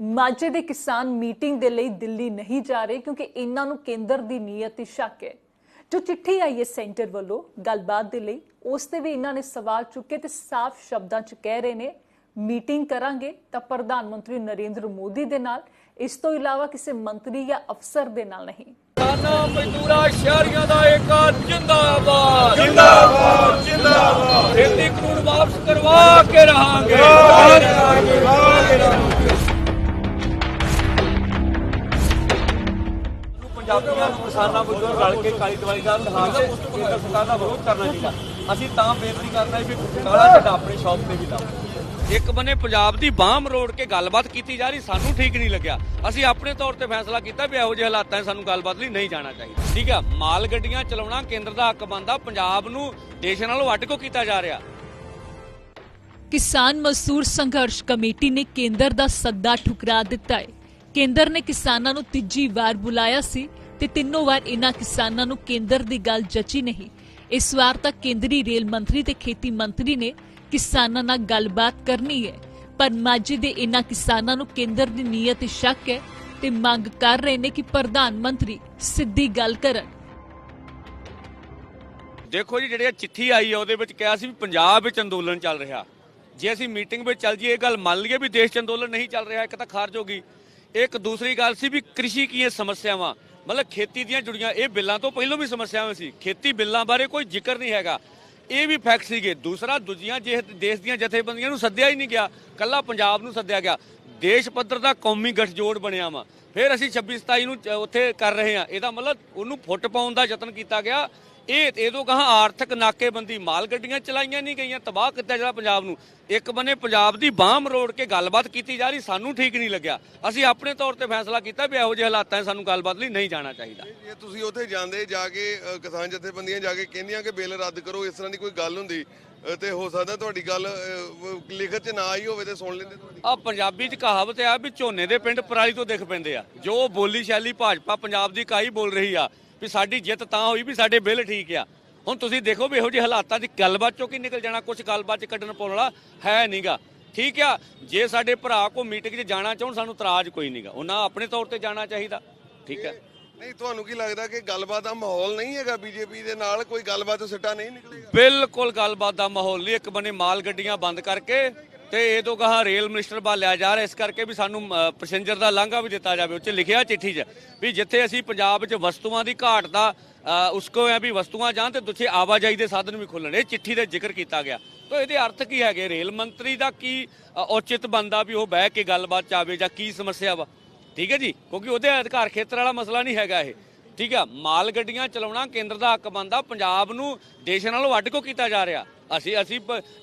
ਮਾਝੇ ਦੇ ਕਿਸਾਨ ਮੀਟਿੰਗ ਦੇ ਲਈ ਦਿੱਲੀ ਨਹੀਂ ਜਾ ਰਹੇ ਕਿਉਂਕਿ ਇਹਨਾਂ ਨੂੰ ਕੇਂਦਰ ਦੀ ਨੀਅਤ ਤੇ ਸ਼ੱਕ ਹੈ। ਜੋ ਚਿੱਠੀ ਆਈ ਹੈ ਸੈਂਟਰ ਵੱਲੋਂ ਗੱਲਬਾਤ ਦੇ ਲਈ ਉਸ ਤੇ ਵੀ ਇਹਨਾਂ ਨੇ ਸਵਾਲ ਚੁੱਕੇ ਤੇ ਸਾਫ਼ ਸ਼ਬਦਾਂ 'ਚ ਕਹਿ ਰਹੇ ਨੇ ਮੀਟਿੰਗ ਕਰਾਂਗੇ ਤਾਂ ਪ੍ਰਧਾਨ ਮੰਤਰੀ ਨਰਿੰਦਰ ਮੋਦੀ ਦੇ ਨਾਲ ਇਸ ਤੋਂ ਇਲਾਵਾ ਕਿਸੇ ਮੰਤਰੀ ਜਾਂ ਅਫਸਰ ਦੇ ਨਾਲ ਨਹੀਂ। ਕਿਸਾਨਾਂ ਮਜ਼ਦੂਰਾਂ ਸ਼ਹਿਰੀਆਂ ਦਾ ਏਕਾ ਜਿੰਦਾਬਾਦ। ਜਿੰਦਾਬਾਦ ਜਿੰਦਾਬਾਦ। ਖੇਤੀ ਕਾਨੂੰਨ ਵਾਪਸ ਕਰਵਾ ਕੇ ਰਹਾਂਗੇ। ਪੰਜਾਬੀਆਂ ਨੂੰ ਕਿਸਾਨਾਂ ਮਜ਼ਦੂਰ ਰਲ ਕੇ ਕਾਲੀ ਦਵਾਈ ਦਾ ਨਿਹੰਗ ਕੇਂਦਰ ਸਰਕਾਰ ਦਾ ਵਿਰੋਧ ਕਰਨਾ ਚਾਹੀਦਾ। ਅਸੀਂ ਤਾਂ ਬੇਨਤੀ ਕਰਨਾ ਹੈ ਵੀ ਕਾਲਾ ਝੰਡਾ ਆਪਣੀ ਸ਼ੌਪ ਤੇ ਵੀ ਲਾਓ। ਇੱਕ ਬੰਨੇ ਪੰਜਾਬ ਦੀ ਬਾਹ ਮਰੋੜ ਕੇ ਗੱਲਬਾਤ ਕੀਤੀ ਜਾ ਰਹੀ ਸਾਨੂੰ ਠੀਕ ਨਹੀਂ ਲੱਗਿਆ। ਅਸੀਂ ਆਪਣੇ ਤੌਰ ਤੇ ਫੈਸਲਾ ਕੀਤਾ ਵੀ ਇਹੋ ਜਿਹੇ ਹਾਲਾਤਾਂ 'ਚ ਸਾਨੂੰ ਗੱਲਬਾਤ ਲਈ ਨਹੀਂ ਜਾਣਾ ਚਾਹੀਦਾ। ਠੀਕ ਆ ਮਾਲ ਗੱਡੀਆਂ ਚਲਾਉਣਾ ਕੇਂਦਰ ਦਾ ਹੱਕ ਬਣਦਾ ਪੰਜਾਬ ਨੂੰ ਦੇਸ਼ ਨਾਲੋਂ ਵੱਡ ਕੋ ਕੀਤਾ ਜਾ ਰਿਹਾ। ਕਿਸਾਨ ਮਜ਼ਦੂਰ ਸੰਘਰਸ਼ ਕਮੇਟੀ ਨੇ ਕੇਂਦਰ ਦਾ ਸੱਦਾ ਠੁਕਰਾ ਦਿੱਤਾ ਹੈ। ਕੇਂਦਰ ਨੇ ਕਿਸਾਨਾਂ ਨੂੰ ਤੀਜੀ ਵਾਰ ਬੁਲਾਇਆ ਸੀ ਤੇ ਤਿੰਨੋਂ ਵਾਰ ਇਹਨਾਂ ਕਿਸਾਨਾਂ ਨੂੰ ਕੇਂਦਰ ਦੀ ਗੱਲ ਜਚੀ ਨਹੀਂ। ਇਸ ਵਾਰ ਤਾਂ ਕੇਂਦਰੀ ਰੇਲ ਮੰਤਰੀ ਤੇ ਖੇਤੀ ਮੰਤਰੀ ਨੇ ਕਿਸਾਨਾਂ ਨਾਲ ਗੱਲਬਾਤ ਕਰਨੀ ਹੈ। ਪਰ ਮਾਝੇ ਦੇ ਇਹਨਾਂ ਕਿਸਾਨਾਂ ਨੂੰ ਕੇਂਦਰ ਦੀ ਨੀਅਤ ਤੇ ਸ਼ੱਕ ਹੈ ਤੇ ਮੰਗ ਕਰ ਰਹੇ ਨੇ ਕਿ ਪ੍ਰਧਾਨ ਮੰਤਰੀ ਸਿੱਧੀ ਗੱਲ ਕਰਨ। ਦੇਖੋ ਜੀ, ਜਿਹੜੀ ਚਿੱਠੀ ਆਈ ਹੈ ਉਹਦੇ ਵਿੱਚ ਕਿਹਾ ਸੀ ਵੀ ਪੰਜਾਬ ਵਿੱਚ ਅੰਦੋਲਨ ਚੱਲ ਰਿਹਾ। ਜੇ ਅਸੀਂ ਮੀਟਿੰਗ ਵਿੱਚ ਚੱਲ ਜੀਏ ਇਹ ਗੱਲ ਮੰਨ ਲਈਏ ਵੀ ਦੇਸ਼ 'ਚ ਅੰਦੋਲਨ ਨਹੀਂ ਚੱਲ ਰਿਹਾ, ਇੱਕ ਤਾਂ ਖਾਰਜ ਹੋ ਗਈ। ਇੱਕ ਦੂਸਰੀ ਗੱਲ ਸੀ ਵੀ ਕ੍ਰਿਸ਼ੀ ਕੀਆਂ ਸਮੱਸਿਆਵਾਂ? ਮਤਲਬ ਖੇਤੀ ਦੀਆਂ ਜੁੜੀਆਂ, ਇਹ ਬਿੱਲਾਂ ਤੋਂ ਪਹਿਲਾਂ ਵੀ ਸਮੱਸਿਆਵਾਂ ਸੀ। ਖੇਤੀ ਬਿੱਲਾਂ ਬਾਰੇ ਕੋਈ ਜ਼ਿਕਰ ਨਹੀਂ ਹੈਗਾ। ਇਹ ਵੀ ਫੈਕਟ ਸੀਗੇ। ਦੂਸਰਾ, ਦੂਜੀਆਂ ਜੇ ਦੇਸ਼ ਦੀਆਂ ਜਥੇਬੰਦੀਆਂ ਨੂੰ ਸੱਦਿਆ ਹੀ ਨਹੀਂ ਗਿਆ। ਕੱਲਾ ਪੰਜਾਬ ਨੂੰ ਸੱਦਿਆ ਗਿਆ। ਦੇਸ਼ ਪੱਧਰ ਦਾ ਕੌਮੀ ਗੱਠਜੋੜ ਬਣਿਆ ਵਾ। ਫਿਰ ਅਸੀਂ 26 27 ਨੂੰ ਉੱਥੇ ਕਰ ਰਹੇ ਹਾਂ। ਇਹਦਾ ਮਤਲਬ ਉਹਨੂੰ ਫੁੱਟ ਪਾਉਣ ਦਾ ਯਤਨ ਕੀਤਾ ਗਿਆ। ਇਹ, ਇਹਦੋਂ ਕਹਾ ਆਰਥਿਕ ਨਾਕੇਬੰਦੀ ਮਾਲ ਗੱਡੀਆਂ ਚਲਾਈਆਂ ਨਹੀਂ ਗਈਆਂ, ਤਬਾਹ ਕੀਤਾ ਜਿਹੜਾ ਪੰਜਾਬ ਨੂੰ। ਇੱਕ ਬੰਨੇ ਪੰਜਾਬ ਦੀ ਬਾਹ ਮਰੋੜ ਕੇ ਗੱਲਬਾਤ ਕੀਤੀ ਜਾ ਰਹੀ, ਸਾਨੂੰ ਠੀਕ ਨਹੀਂ ਲੱਗਿਆ। ਅਸੀਂ ਆਪਣੇ ਤੌਰ ਤੇ ਫੈਸਲਾ ਕੀਤਾ ਵੀ ਇਹੋ ਜਿਹੇ ਹਾਲਾਤਾਂ 'ਚ ਸਾਨੂੰ ਗੱਲਬਾਤ ਲਈ ਨਹੀਂ ਜਾਣਾ ਚਾਹੀਦਾ। ਜੇ ਤੁਸੀਂ ਉੱਥੇ ਜਾਂਦੇ, ਜਾ ਕੇ ਕਿਸਾਨ ਜਥੇਬੰਦੀਆਂ ਜਾ ਕੇ ਕਹਿੰਦੀਆਂ ਕਿ ਬਿੱਲ ਰੱਦ ਕਰੋ, ਇਸ ਤਰ੍ਹਾਂ ਦੀ ਕੋਈ ਗੱਲ ਹੁੰਦੀ। ਤੇ ਹੋ ਸਕਦਾ ਤੁਹਾਡੀ ਗੱਲ ਲਿਖਤ 'ਚ ਨਾ ਆਈ ਹੋਵੇ ਤੇ ਸੁਣ ਲੈਂਦੇ ਤੁਹਾਡੀ। ਆ ਪੰਜਾਬੀ ਚ ਕਹਾਵਤ ਆ ਵੀ ਝੋਨੇ ਦੇ ਪਿੰਡ ਪਰਾਲੀ ਤੋਂ ਦਿਖ ਪੈਂਦੇ ਆ। ਜੋ ਬੋਲੀ ਸ਼ੈਲੀ ਭਾਜਪਾ ਪੰਜਾਬ ਦੀ ਕਾਈ ਬੋਲ ਰਹੀ ਆ, ਵੀ ਸਾਡੀ ਜਿੱਤ ਤਾਂ ਹੋਈ ਵੀ ਸਾਡੇ ਬਿੱਲ ਠੀਕ ਆ। ਹੁਣ ਤੁਸੀਂ ਦੇਖੋ ਵੀ ਇਹੋ ਜਿਹੇ ਹਾਲਾਤਾਂ ਚ ਗੱਲਬਾਤ ਚੋਂ ਕੀ ਨਿਕਲ ਜਾਣਾ ਕੁਝ ਗੱਲਬਾਤ ਚ ਕੱਢਣ ਪਾਉਣ ਵਾਲਾ ਹੈ ਨਹੀਂਗਾ ਠੀਕ ਆ, ਜੇ ਸਾਡੇ ਭਰਾ ਕੋ ਮੀਟਿੰਗ 'ਚ ਜਾਣਾ ਚਾਹੁਣ, ਸਾਨੂੰ ਤਰਾਜ ਕੋਈ ਨਹੀਂਗਾ ਉਹਨਾਂ ਆਪਣੇ ਤੌਰ ਤੇ ਜਾਣਾ ਚਾਹੀਦਾ। ਠੀਕ ਹੈ ਨਹੀਂ ਤੁਹਾਨੂੰ ਕੀ ਲੱਗਦਾ ਕਿ ਗੱਲਬਾਤ ਦਾ ਮਾਹੌਲ ਨਹੀਂ ਹੈਗਾ ਬੀਜੇਪੀ ਦੇ ਨਾਲ? ਕੋਈ ਗੱਲਬਾਤ ਤੋਂ ਸਿੱਟਾ ਨਹੀਂ ਨਿਕਲੇਗਾ? ਬਿਲਕੁਲ ਗੱਲਬਾਤ ਦਾ ਮਾਹੌਲ ਨਹੀਂ। ਇੱਕ ਬੰਨੇ ਮਾਲ ਗੱਡੀਆਂ ਬੰਦ ਕਰਕੇ ਤੇ ਇਹ ਤੋਂ ਕਹਾ ਰੇਲ ਮਿਨਿਸਟਰ ਬਾ ਲਿਆ ਜਾ ਰਿਹਾ। ਇਸ ਕਰਕੇ ਵੀ ਸਾਨੂੰ ਪੈਸੇਂਜਰ ਦਾ ਲਾਂਘਾ ਵੀ ਦਿੱਤਾ ਜਾਵੇ। ਉੱਚ ਲਿਖਿਆ ਚਿੱਠੀ 'ਚ ਵੀ ਜਿੱਥੇ ਅਸੀਂ ਪੰਜਾਬ ਚ ਵਸਤੂਆਂ ਦੀ ਘਾਟ ਦਾ ਉਸਕੋ ਹੈ ਵੀ ਵਸਤੂਆਂ ਜਾਣ ਤੇ ਦੂਜੇ ਆਵਾਜਾਈ ਦੇ ਸਾਧਨ ਵੀ ਖੋਲਣ ਇਹ ਚਿੱਠੀ ਦਾ ਜ਼ਿਕਰ ਕੀਤਾ ਗਿਆ। ਤਾਂ ਇਹਦੇ ਅਰਥ ਕੀ ਹੈਗੇ? ਰੇਲ ਮੰਤਰੀ ਦਾ ਕੀ ਅ, ਔਚਿਤ ਬੰਦਾ ਵੀ ਉਹ ਬਹਿ ਕੇ ਗੱਲਬਾਤ ਚ ਆਵੇ ਜਾਂ ਕੀ ਸਮੱਸਿਆ ਵਾ? ਠੀਕ ਹੈ ਜੀ, ਕਿਉਂਕਿ ਉਹਦੇ ਅਧਿਕਾਰ ਖੇਤਰ ਵਾਲਾ ਮਸਲਾ ਨਹੀਂ ਹੈਗਾ ਇਹ। ਠੀਕ ਆ, ਮਾਲ ਗੱਡੀਆਂ ਚਲਾਉਣਾ ਕੇਂਦਰ ਦਾ ਹੱਕ ਬਣਦਾ, ਪੰਜਾਬ ਨੂੰ ਦੇਸ਼ ਨਾਲੋਂ ਵੱਡ ਕੋ ਕੀਤਾ ਜਾ ਰਿਹਾ। ਅਸੀਂ ਅਸੀਂ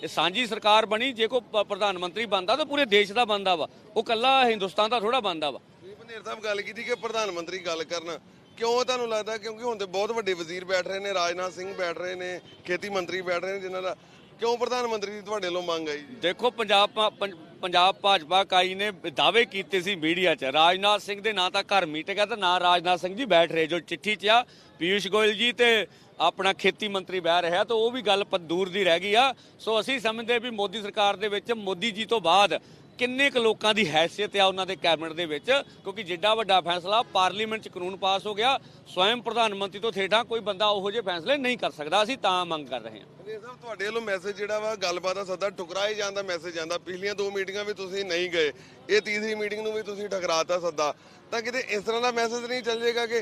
ਸਾਂਝੀ ਸਰਕਾਰ ਬਣੀ, ਜੇ ਕੋ ਪ੍ਰਧਾਨ ਮੰਤਰੀ ਬਣਦਾ ਤਾਂ ਪੂਰੇ ਦੇਸ਼ ਦਾ ਬਣਦਾ ਵਾ। ਉਹ ਕੱਲਾ ਹਿੰਦੁਸਤਾਨ ਦਾ ਥੋੜਾ ਬਣਦਾ ਵਾ। ਤੁਸੀਂ ਸਾਹਿਬ ਗੱਲ ਕੀਤੀ ਕਿ ਪ੍ਰਧਾਨ ਮੰਤਰੀ ਗੱਲ ਕਰਨ। ਕਿਉਂ ਤੁਹਾਨੂੰ ਲੱਗਦਾ? ਕਿਉਂਕਿ ਹੁਣ ਤੇ ਬਹੁਤ ਵੱਡੇ ਵਜ਼ੀਰ ਬੈਠ ਰਹੇ ਨੇ, ਰਾਜਨਾਥ ਸਿੰਘ ਬੈਠ ਰਹੇ ਨੇ, ਖੇਤੀ ਮੰਤਰੀ ਬੈਠ ਰਹੇ ਨੇ, ਜਿਨ੍ਹਾਂ ਦਾ ਕਿਉਂ ਪ੍ਰਧਾਨ ਮੰਤਰੀ ਦੀ ਤੁਹਾਡੇ ਵੱਲੋਂ ਮੰਗ ਆਈ ਜੀ? ਦੇਖੋ, ਪੰਜਾਬ ਭਾ- ਪੰ- ਪੰਜਾਬ ਭਾਜਪਾ ਇਕਾਈ ਨੇ ਦਾਅਵੇ ਕੀਤੇ ਸੀ ਮੀਡੀਆ 'ਚ, ਰਾਜਨਾਥ ਸਿੰਘ ਦੇ ਨਾਂ ਤਾਂ ਘਰ ਮੀਟਿੰਗ ਹੈ ਤੇ ਨਾ ਰਾਜਨਾਥ ਸਿੰਘ ਜੀ ਬੈਠ ਰਹੇ, ਜੋ ਚਿੱਠੀ 'ਚ ਆ, ਪੀਯੂਸ਼ ਗੋਇਲ ਜੀ ਤੇ ਆਪਣਾ ਖੇਤੀ ਮੰਤਰੀ ਬਹਿ ਰਿਹਾ, ਤਾਂ ਉਹ ਵੀ ਗੱਲ ਪ- ਦੂਰ ਦੀ ਰਹਿ ਗਈ ਆ। ਸੋ ਅਸੀਂ ਸਮਝਦੇ ਵੀ ਮੋਦੀ ਸਰਕਾਰ ਦੇ ਵਿੱਚ ਮੋਦੀ ਜੀ ਤੋਂ ਬਾਅਦ ਕਿੰਨੇ ਕੁ ਲੋਕਾਂ ਦੀ ਹੈਸੀਅਤ ਆ ਉਹਨਾਂ ਦੇ ਕੈਬਨਿਟ ਦੇ ਵਿੱਚ? ਕਿਉਂਕਿ ਜਿੱਡਾ ਵੱਡਾ ਫੈਸਲਾ ਪਾਰਲੀਮੈਂਟ 'ਚ ਕਾਨੂੰਨ ਪਾਸ ਹੋ ਗਿਆ ਸਵੈਮ ਪ੍ਰਧਾਨ ਮੰਤਰੀ ਤੋਂ ਥੇਠਾਂ ਕੋਈ ਬੰਦਾ ਉਹੋ ਜਿਹੇ ਫੈਸਲੇ ਨਹੀਂ ਕਰ ਸਕਦਾ ਅਸੀਂ ਤਾਂ ਮੰਗ ਕਰ ਰਹੇ ਹਾਂ। ਬਨੇਰ ਸਾਹਿਬ ਤੁਹਾਡੇ ਵੱਲੋਂ ਮੈਸੇਜ ਜਿਹੜਾ ਵਾ ਗੱਲਬਾਤ ਦਾ ਸੱਦਾ ਠੁਕਰਾਏ ਜਾਣ ਦਾ ਮੈਸੇਜ ਜਾਂਦਾ। ਪਿਛਲੀਆਂ ਦੋ ਮੀਟਿੰਗਾਂ ਵੀ ਤੁਸੀਂ ਨਹੀਂ ਗਏ ਇਹ ਤੀਸਰੀ ਮੀਟਿੰਗ ਨੂੰ ਵੀ ਤੁਸੀਂ ਠਕਰਾਤਾ ਸੱਦਾ। ਤਾਂ ਕਿਤੇ ਇਸ ਤਰ੍ਹਾਂ ਦਾ ਮੈਸੇਜ ਨਹੀਂ ਚੱਲ ਜਾਏਗਾ ਕਿ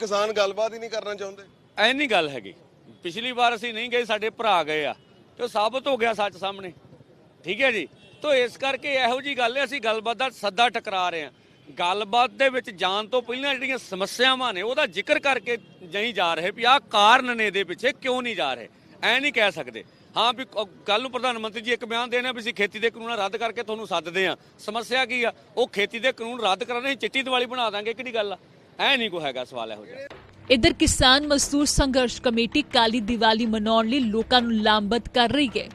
ਕਿਸਾਨ ਗੱਲਬਾਤ ਹੀ ਨਹੀਂ ਕਰਨਾ ਚਾਹੁੰਦੇ? ਐ ਨਹੀਂ ਗੱਲ ਹੈਗੀ। ਪਿਛਲੀ ਵਾਰ ਅਸੀਂ ਨਹੀਂ ਗਏ ਸਾਡੇ ਭਰਾ ਗਏ ਆ। ਤੇ ਸਾਬਤ ਹੋ ਗਿਆ ਸੱਚ ਸਾਹਮਣੇ। ਠੀਕ ਹੈ ਜੀ? ਤੋਂ ਇਸ ਕਰਕੇ ਇਹੋ ਜੀ ਗੱਲ ਹੈ, ਅਸੀਂ ਗੱਲਬਾਤ ਦਾ ਸੱਦਾ ਟਕਰਾ ਰਹੇ ਹਾਂ। ਗੱਲਬਾਤ ਦੇ ਵਿੱਚ ਜਾਣ ਤੋਂ ਪਹਿਲਾਂ ਜਿਹੜੀਆਂ ਸਮੱਸਿਆਵਾਂ ਨੇ, ਉਹਦਾ ਜ਼ਿਕਰ ਕਰਕੇ ਨਹੀਂ ਜਾ ਰਹੇ ਵੀ ਆਹ ਕਾਰਨ ਨੇ ਇਹਦੇ ਪਿੱਛੇ, ਕਿਉਂ ਨਹੀਂ ਜਾ ਰਹੇ? ਐ ਨਹੀਂ ਕਹਿ ਸਕਦੇ। ਹਾਂ ਵੀ ਕੱਲ ਨੂੰ ਪ੍ਰਧਾਨ ਮੰਤਰੀ ਜੀ ਇੱਕ ਬਿਆਨ ਦੇਣਾ ਵੀ ਅਸੀਂ ਖੇਤੀ ਦੇ ਕਾਨੂੰਨ ਰੱਦ ਕਰਕੇ ਤੁਹਾਨੂੰ ਸੱਦਦੇ ਆ ਸਮੱਸਿਆ ਕੀ ਆ? ਉਹ ਖੇਤੀ ਦੇ ਕਾਨੂੰਨ ਰੱਦ ਕਰਾਣੇ ਚਿੱਟੀ ਦੀਵਾਲੀ ਬਣਾ ਦਾਂਗੇ, ਕਿਹੜੀ ਗੱਲ ਆ? ਐ ਨਹੀਂ ਕੋਈ ਹੈਗਾ ਸਵਾਲ ਇਹੋ ਜਿਹਾ। ਇਧਰ ਕਿਸਾਨ ਮਜ਼ਦੂਰ ਸੰਘਰਸ਼ ਕਮੇਟੀ ਕਾਲੀ ਦੀਵਾਲੀ ਮਨਾਉਣ ਲਈ ਲੋਕਾਂ ਨੂੰ ਲਾਮਬੱਧ ਕਰ ਰਹੀ ਹੈ।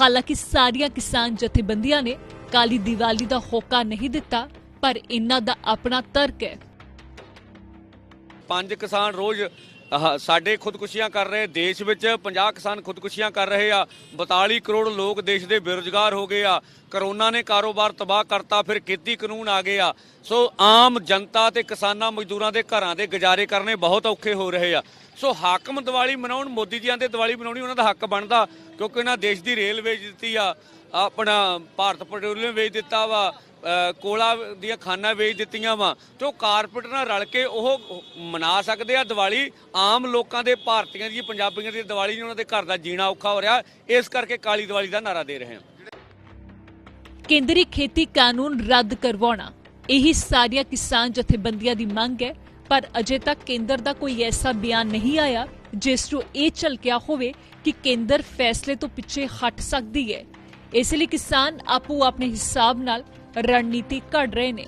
ਹਾਲਾਂਕਿ ਸਾਰੀਆਂ ਕਿਸਾਨ ਜਥੇਬੰਦੀਆਂ ਨੇ ਕਾਲੀ ਦੀਵਾਲੀ ਦਾ ਹੋਕਾ ਨਹੀਂ ਦਿੱਤਾ, ਪਰ ਇਹਨਾਂ ਦਾ ਆਪਣਾ ਤਰਕ ਹੈ। ਪੰਜ ਕਿਸਾਨ ਰੋਜ਼ ਸਾਡੇ ਖੁਦਕੁਸ਼ੀਆਂ ਕਰ ਰਹੇ, ਦੇਸ਼ ਵਿੱਚ 50 ਕਿਸਾਨ ਖੁਦਕੁਸ਼ੀਆਂ ਕਰ ਰਹੇ ਆ 42 ਕਰੋੜ ਲੋਕ ਦੇਸ਼ ਦੇ ਬੇਰੁਜ਼ਗਾਰ ਹੋ ਗਏ ਆ, ਕਰੋਨਾ ਨੇ ਕਾਰੋਬਾਰ ਤਬਾਹ ਕਰਤਾ, ਫਿਰ ਖੇਤੀ ਕਾਨੂੰਨ ਆ ਗਏ ਆ। ਸੋ ਆਮ ਜਨਤਾ ਤੇ ਕਿਸਾਨਾਂ ਮਜ਼ਦੂਰਾਂ ਦੇ ਘਰਾਂ ਦੇ ਗੁਜ਼ਾਰੇ ਕਰਨੇ ਬਹੁਤ ਔਖੇ ਹੋ ਰਹੇ ਆ। ਸੋ ਹਾਕਮ ਦੀਵਾਲੀ ਮਨਾਉਣ, ਮੋਦੀ ਜੀ ਆਂਦੇ ਦੀਵਾਲੀ ਮਨਾਉਣੀ, ਉਹਨਾਂ ਦਾ ਹੱਕ ਬਣਦਾ, ਕਿਉਂਕਿ ਇਹਨਾਂ ਦੇਸ਼ ਦੀ ਰੇਲ ਵੇਚ ਦਿੱਤੀ ਆ, ਆਪਣਾ ਭਾਰਤ ਪੈਟਰੋਲੀਅਮ ਵੇਚ ਦਿੱਤਾ ਵਾ ਕੋਲਾ ਦੀਆਂ ਖਾਨਾਂ ਵੇਚ ਦਿੱਤੀਆਂ ਵਾ ਤੇ ਉਹ ਕਾਰਪੋਰੇਟ ਨਾਲ ਰਲ ਕੇ ਉਹ ਮਨਾ ਸਕਦੇ ਆ। ਦੀਵਾਲੀ ਆਮ ਲੋਕਾਂ ਦੇ ਭਾਰਤੀਆਂ ਦੀ, ਪੰਜਾਬੀਆਂ ਦੀ ਦੀਵਾਲੀ ਨਹੀਂ, ਉਹਨਾਂ ਦੇ ਘਰ ਦਾ ਜੀਣਾ ਔਖਾ ਹੋ ਰਿਹਾ। ਇਸ ਕਰਕੇ ਕਾਲੀ ਦੀਵਾਲੀ ਦਾ ਨਾਰਾ ਦੇ ਰਹੇ ਹਾਂ। ਕੇਂਦਰੀ ਖੇਤੀ ਕਾਨੂੰਨ ਰੱਦ ਕਰਵਾਉਣਾ। ਇਹੀ ਸਾਰੀਆਂ ਕਿਸਾਨ ਜਥੇਬੰਦੀਆਂ ਦੀ ਮੰਗ ਹੈ, ਪਰ ਅਜੇ ਤੱਕ ਕੇਂਦਰ ਦਾ ਕੋਈ ਐਸਾ ਬਿਆਨ ਨਹੀਂ ਆਇਆ, ਜਿਸ ਤੋਂ ਇਹ ਝਲਕਿਆ ਹੋਵੇ ਕਿ ਕੇਂਦਰ ਫੈਸਲੇ ਤੋਂ ਪਿੱਛੇ ਹਟ ਸਕਦੀ ਹੈ। ਇਸ ਲਈ ਕਿਸਾਨ ਆਪੋ ਆਪਣੇ ਹਿਸਾਬ ਨਾਲ ਰਣਨੀਤੀ ਘੜ ਰਹੇ ਨੇ।